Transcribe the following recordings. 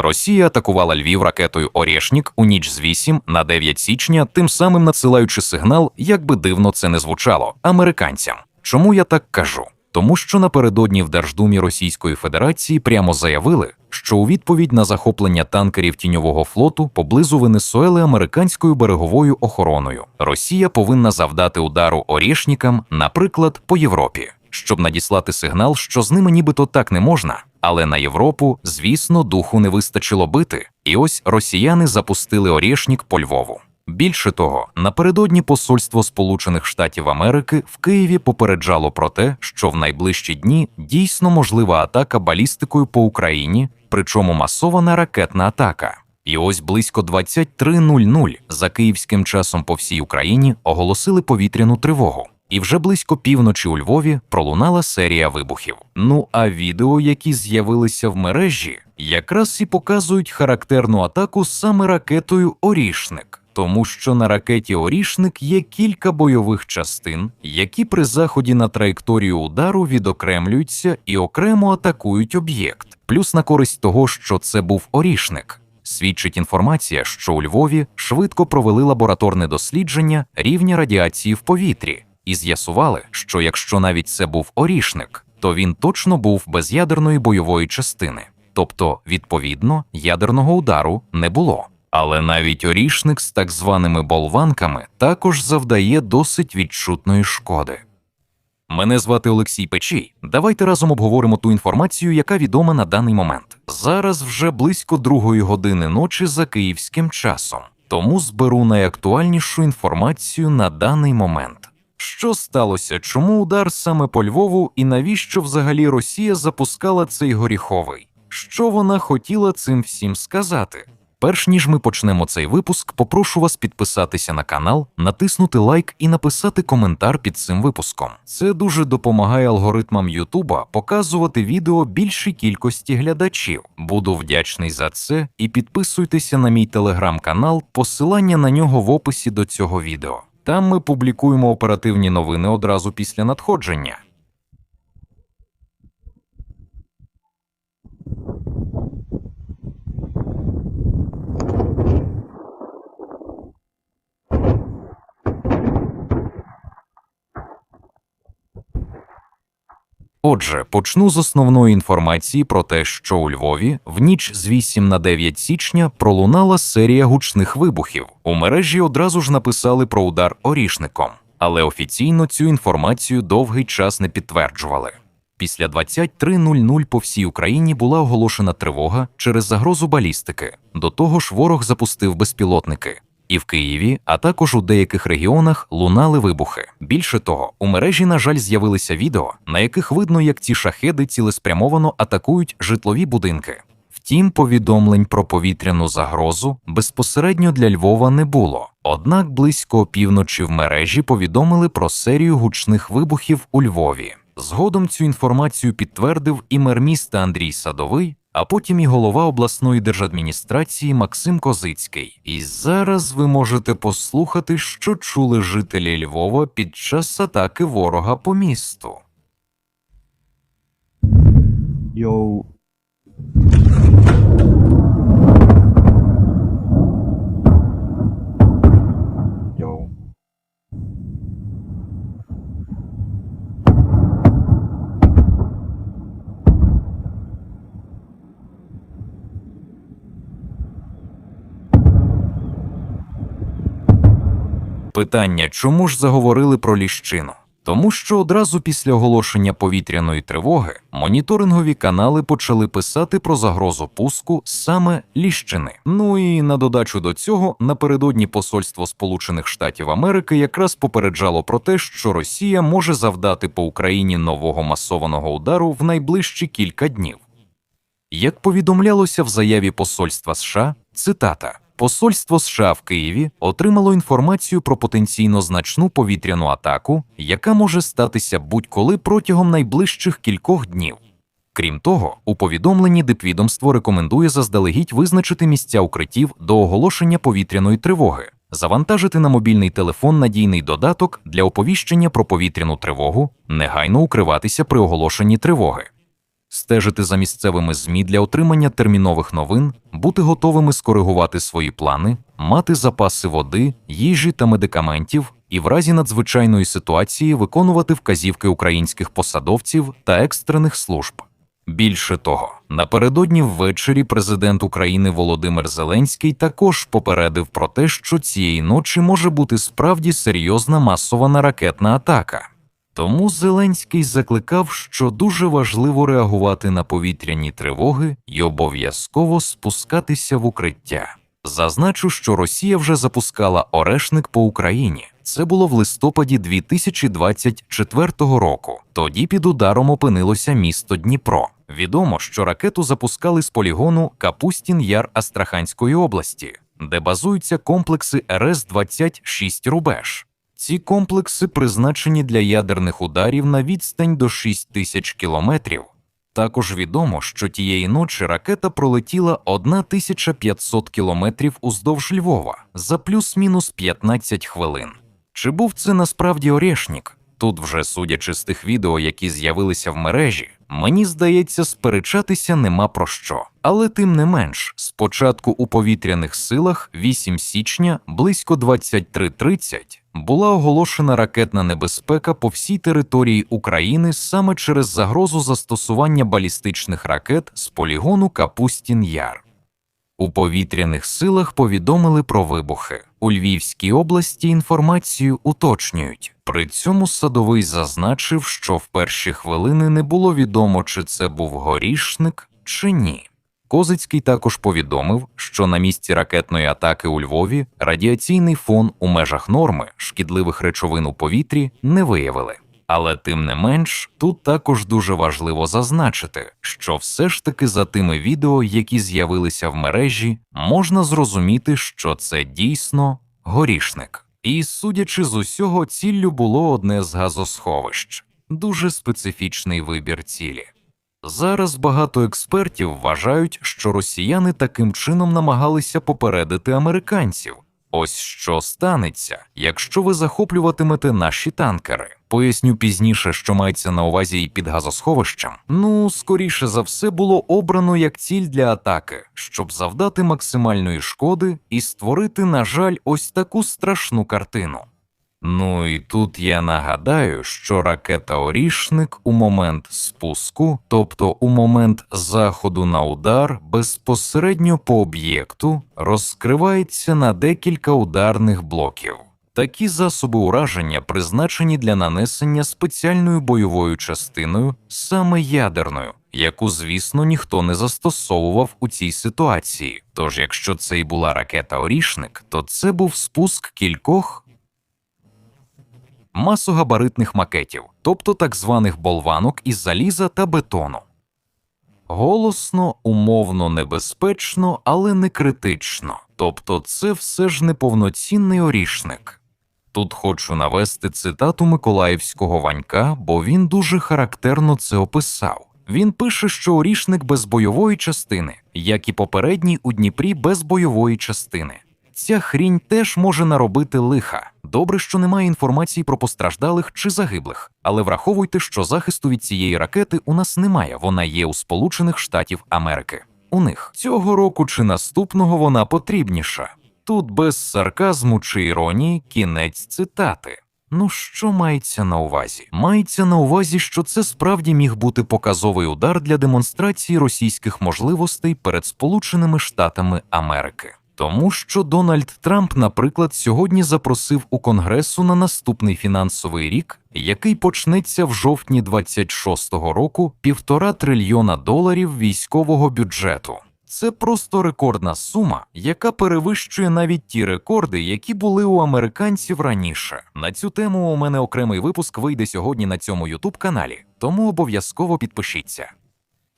Росія атакувала Львів ракетою Орєшнік у ніч з 8 на 9 січня, тим самим надсилаючи сигнал, як би дивно це не звучало, американцям. Чому я так кажу? Тому що напередодні в Держдумі Російської Федерації прямо заявили, що у відповідь на захоплення танкерів тіньового флоту поблизу Венесуели американською береговою охороною Росія повинна завдати удару орішникам, наприклад, по Європі, щоб надіслати сигнал, що з ними нібито так не можна. Але на Європу, звісно, духу не вистачило бити, і ось росіяни запустили орішник по Львову. Більше того, напередодні посольство Сполучених Штатів Америки в Києві попереджало про те, що в найближчі дні дійсно можлива атака балістикою по Україні, причому масована ракетна атака. І ось близько 23.00 за київським часом по всій Україні оголосили повітряну тривогу. І вже близько півночі у Львові пролунала серія вибухів. Ну а відео, які з'явилися в мережі, якраз і показують характерну атаку саме ракетою Орішник. Тому що на ракеті Орішник є кілька бойових частин, які при заході на траєкторію удару відокремлюються і окремо атакують об'єкт. Плюс на користь того, що це був Орішник. Свідчить інформація, що у Львові швидко провели лабораторне дослідження рівня радіації в повітрі і з'ясували, що якщо навіть це був орішник, то він точно був без ядерної бойової частини, тобто, відповідно, ядерного удару не було. Але навіть орішник з так званими болванками також завдає досить відчутної шкоди. Мене звати Олексій Печій. Давайте разом обговоримо ту інформацію, яка відома на даний момент. Зараз вже близько другої години ночі за київським часом, тому зберу найактуальнішу інформацію на даний момент. Що сталося? Чому удар саме по Львову і навіщо взагалі Росія запускала цей горіховий? Що вона хотіла цим всім сказати? Перш ніж ми почнемо цей випуск, попрошу вас підписатися на канал, натиснути лайк і написати коментар під цим випуском. Це дуже допомагає алгоритмам Ютуба показувати відео більшій кількості глядачів. Буду вдячний за це і підписуйтеся на мій телеграм-канал, посилання на нього в описі до цього відео. Там ми публікуємо оперативні новини одразу після надходження. Отже, почну з основної інформації про те, що у Львові в ніч з 8 на 9 січня пролунала серія гучних вибухів. У мережі одразу ж написали про удар орішником, але офіційно цю інформацію довгий час не підтверджували. Після 23.00 по всій Україні була оголошена тривога через загрозу балістики. До того ж, ворог запустив безпілотники. І в Києві, а також у деяких регіонах лунали вибухи. Більше того, у мережі, на жаль, з'явилися відео, на яких видно, як ці шахеди цілеспрямовано атакують житлові будинки. Втім, повідомлень про повітряну загрозу безпосередньо для Львова не було. Однак близько опівночі в мережі повідомили про серію гучних вибухів у Львові. Згодом цю інформацію підтвердив і мер міста Андрій Садовий, а потім і голова обласної держадміністрації Максим Козицький. І зараз ви можете послухати, що чули жителі Львова під час атаки ворога по місту. Yo. Питання, чому ж заговорили про ліщину? Тому що одразу після оголошення повітряної тривоги моніторингові канали почали писати про загрозу пуску саме ліщини. Ну і на додачу до цього напередодні посольство Сполучених Штатів Америки якраз попереджало про те, що Росія може завдати по Україні нового масованого удару в найближчі кілька днів. Як повідомлялося в заяві посольства США, цитата. Посольство США в Києві отримало інформацію про потенційно значну повітряну атаку, яка може статися будь-коли протягом найближчих кількох днів. Крім того, у повідомленні дипвідомство рекомендує заздалегідь визначити місця укриттів до оголошення повітряної тривоги, завантажити на мобільний телефон надійний додаток для оповіщення про повітряну тривогу, негайно укриватися при оголошенні тривоги. Стежити за місцевими ЗМІ для отримання термінових новин, бути готовими скоригувати свої плани, мати запаси води, їжі та медикаментів і в разі надзвичайної ситуації виконувати вказівки українських посадовців та екстрених служб. Більше того, напередодні ввечері президент України Володимир Зеленський також попередив про те, що цієї ночі може бути справді серйозна масована ракетна атака. Тому Зеленський закликав, що дуже важливо реагувати на повітряні тривоги і обов'язково спускатися в укриття. Зазначу, що Росія вже запускала орешник по Україні. Це було в листопаді 2024 року. Тоді під ударом опинилося місто Дніпро. Відомо, що ракету запускали з полігону Капустін Яр Астраханської області, де базуються комплекси РС-26 Рубеж. Ці комплекси призначені для ядерних ударів на відстань до 6 тисяч кілометрів. Також відомо, що тієї ночі ракета пролетіла 1500 кілометрів уздовж Львова за плюс-мінус 15 хвилин. Чи був це насправді Орешнік? Тут, вже судячи з тих відео, які з'явилися в мережі, мені здається, сперечатися нема про що. Але тим не менш, спочатку у повітряних силах 8 січня близько 23.30 була оголошена ракетна небезпека по всій території України саме через загрозу застосування балістичних ракет з полігону Капустін Яр. У повітряних силах повідомили про вибухи. У Львівській області інформацію уточнюють. При цьому садовий зазначив, що в перші хвилини не було відомо, чи це був горішник чи ні. Козицький також повідомив, що на місці ракетної атаки у Львові радіаційний фон у межах норми шкідливих речовин у повітрі не виявили. Але тим не менш, тут також дуже важливо зазначити, що все ж таки за тими відео, які з'явилися в мережі, можна зрозуміти, що це дійсно горішник. І, судячи з усього, ціллю було одне з газосховищ дуже специфічний вибір цілі. Зараз багато експертів вважають, що росіяни таким чином намагалися попередити американців. Ось що станеться, якщо ви захоплюватимете наші танкери. Поясню пізніше, що мається на увазі і під газосховищем. Ну, скоріше за все, було обрано як ціль для атаки, щоб завдати максимальної шкоди і створити, на жаль, ось таку страшну картину. Ну і тут я нагадаю, що ракета Орішник у момент спуску, тобто у момент заходу на удар, безпосередньо по об'єкту розкривається на декілька ударних блоків. Такі засоби ураження призначені для нанесення спеціальною бойовою частиною, саме ядерною, яку, звісно, ніхто не застосовував у цій ситуації. Тож, якщо це і була ракета Орішник, то це був спуск кількох масогабаритних макетів, тобто так званих болванок із заліза та бетону. Голосно, умовно небезпечно, але не критично. Тобто це все ж неповноцінний орішник. Тут хочу навести цитату Миколаївського Ванька, бо він дуже характерно це описав. Він пише, що орішник без бойової частини, як і попередній у Дніпрі без бойової частини. Ця хрінь теж може наробити лиха. Добре, що немає інформації про постраждалих чи загиблих, але враховуйте, що захисту від цієї ракети у нас немає. Вона є у Сполучених Штатів Америки. У них цього року чи наступного вона потрібніша. Тут без сарказму чи іронії кінець цитати. Ну що мається на увазі? Мається на увазі, що це справді міг бути показовий удар для демонстрації російських можливостей перед Сполученими Штатами Америки. Тому що Дональд Трамп, наприклад, сьогодні запросив у Конгресу на наступний фінансовий рік, який почнеться в жовтні 26-го року, півтора трильйона доларів військового бюджету. Це просто рекордна сума, яка перевищує навіть ті рекорди, які були у американців раніше. На цю тему у мене окремий випуск вийде сьогодні на цьому ютуб каналі, тому обов'язково підпишіться.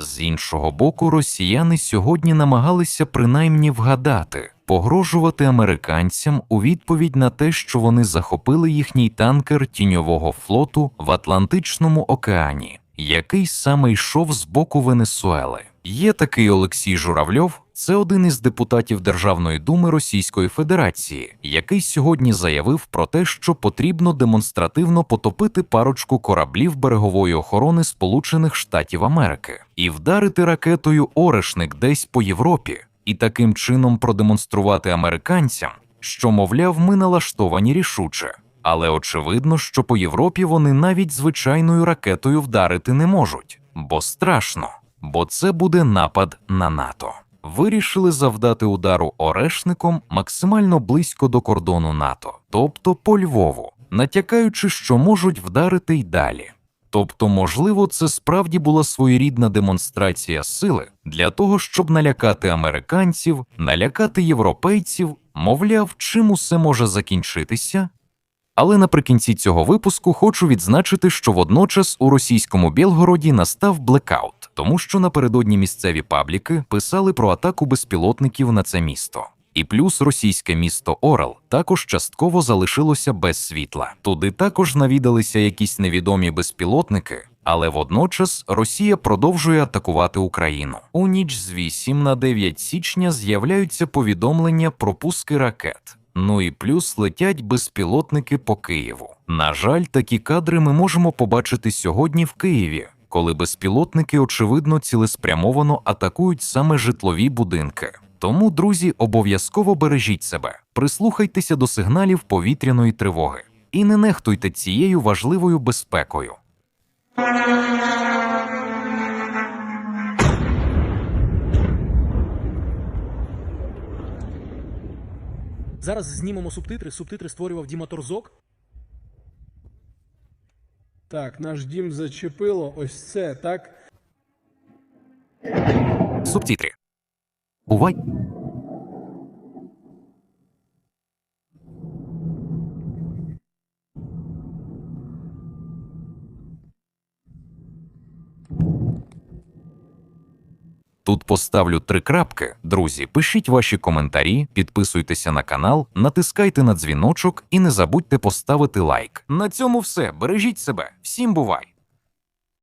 З іншого боку, росіяни сьогодні намагалися принаймні вгадати, погрожувати американцям у відповідь на те, що вони захопили їхній танкер тіньового флоту в Атлантичному океані, який саме йшов з боку Венесуели. Є такий Олексій Журавльов, Це один із депутатів Державної думи Російської Федерації, який сьогодні заявив про те, що потрібно демонстративно потопити парочку кораблів берегової охорони Сполучених Штатів Америки і вдарити ракетою Орешник десь по Європі, і таким чином продемонструвати американцям, що, мовляв, ми налаштовані рішуче. Але очевидно, що по Європі вони навіть звичайною ракетою вдарити не можуть, бо страшно, бо це буде напад на НАТО. Вирішили завдати удару орешником максимально близько до кордону НАТО, тобто по Львову, натякаючи, що можуть вдарити й далі. Тобто, можливо, це справді була своєрідна демонстрація сили для того, щоб налякати американців, налякати європейців, мовляв, чим усе може закінчитися, але наприкінці цього випуску хочу відзначити, що водночас у російському Білгороді настав блекаут, тому що напередодні місцеві пабліки писали про атаку безпілотників на це місто. І плюс російське місто Орел також частково залишилося без світла. Туди також навідалися якісь невідомі безпілотники, але водночас Росія продовжує атакувати Україну. У ніч з 8 на 9 січня з'являються повідомлення про пуски ракет. Ну і плюс летять безпілотники по Києву. На жаль, такі кадри ми можемо побачити сьогодні в Києві, коли безпілотники очевидно цілеспрямовано атакують саме житлові будинки. Тому, друзі, обов'язково бережіть себе, прислухайтеся до сигналів повітряної тривоги і не нехтуйте цією важливою безпекою. Зараз знімемо субтитри. Субтитри створював Діма Торзок. Так, наш дім зачепило. Ось це, так? Субтитри. Бувай. Тут поставлю три крапки. Друзі, пишіть ваші коментарі, підписуйтеся на канал, натискайте на дзвіночок і не забудьте поставити лайк. На цьому все. Бережіть себе. Всім бувай!